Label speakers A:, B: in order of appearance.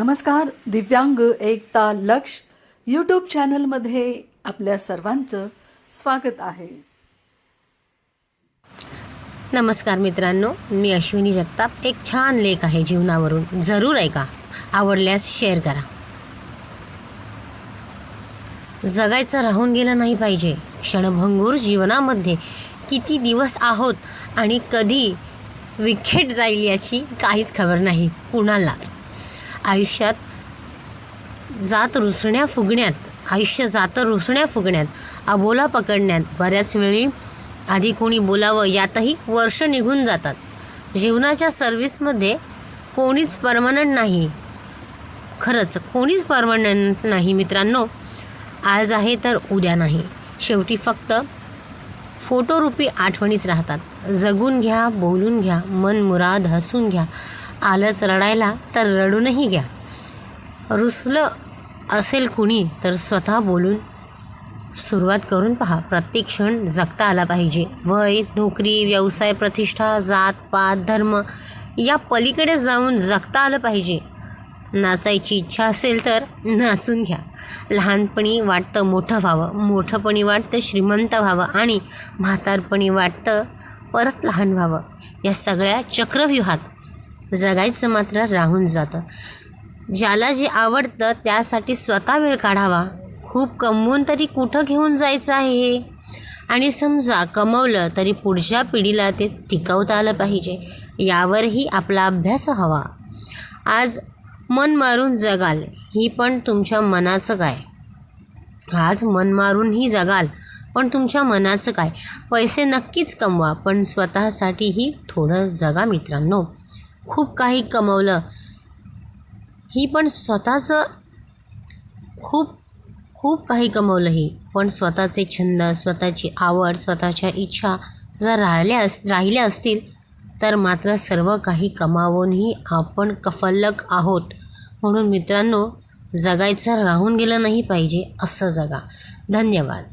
A: नमस्कार दिव्यांग एकता लक्ष यूट्यूब चॅनलमध्ये आपल्या सर्वांचं स्वागत आहे.
B: नमस्कार मित्रांनो मी अश्विनी जगताप. एक छान लेख आहे जीवनावरून. जरूर ऐका. आवडल्यास शेअर करा. जगायचं राहून गेलं नाही पाहिजे. क्षणभंगूर जीवनामध्ये किती दिवस आहोत आणि कधी विखेट जाईल याची काहीच खबर नाही. कुणालाच. आयुष्यात जात रुसण्या फुगण्यात आयुष्य जातं रुसण्या फुगण्यात अबोला पकडण्यात. बऱ्याच वेळी आधी कोणी बोलावं यातही वर्ष निघून जातात. जीवनाच्या सर्व्हिसमध्ये कोणीच परमनंट नाही. खरंच कोणीच परमनंट नाही मित्रांनो. आज आहे तर उद्या नाही. शेवटी फक्त फोटोरूपी आठवणीच राहतात. जगून घ्या बोलून घ्या मन मुराद हसून घ्या. आलंच रडायला तर रडूनही घ्या. रुसलं असेल कुणी तर स्वतः बोलून सुरुवात करून पहा. प्रत्येक क्षण जगता आला पाहिजे. वय नोकरी व्यवसाय प्रतिष्ठा जात पात धर्म या पलीकडे जाऊन जगता आलं पाहिजे. नाचायची इच्छा असेल तर नाचून घ्या. लहानपणी वाटतं मोठं व्हावं. मोठंपणी वाटतं श्रीमंत व्हावं आणि म्हातारपणी वाटतं परत लहान व्हावं. या सगळ्या चक्रव्यूहात जगायचं मात्र राहून जातं. ज्याला जे आवडतं त्यासाठी स्वतः वेळ काढावा. खूप कमवून तरी कुठं घेऊन जायचं आहे हे? आणि समजा कमवलं तरी पुढच्या पिढीला ते टिकवता आलं पाहिजे. यावरही आपला अभ्यास हवा. आज मन मारून जगाल ही पण तुमच्या मनाचं काय? आज मन मारूनही जगाल पण तुमच्या मनाचं काय? पैसे नक्कीच कमवा पण स्वतःसाठीही थोडं जगा मित्रांनो. खूप काही कमवलं. ही पण स्वतःचं खूप खूप काही कमवलंही पण स्वतःचे छंद स्वतःची आवड स्वतःच्या इच्छा जर राहिल्या अस राहिल्या असतील तर मात्र सर्व काही कमावूनही आपण कफल्लक आहोत. म्हणून मित्रांनो जगायचं राहून गेलं नाही पाहिजे असं जगा. धन्यवाद.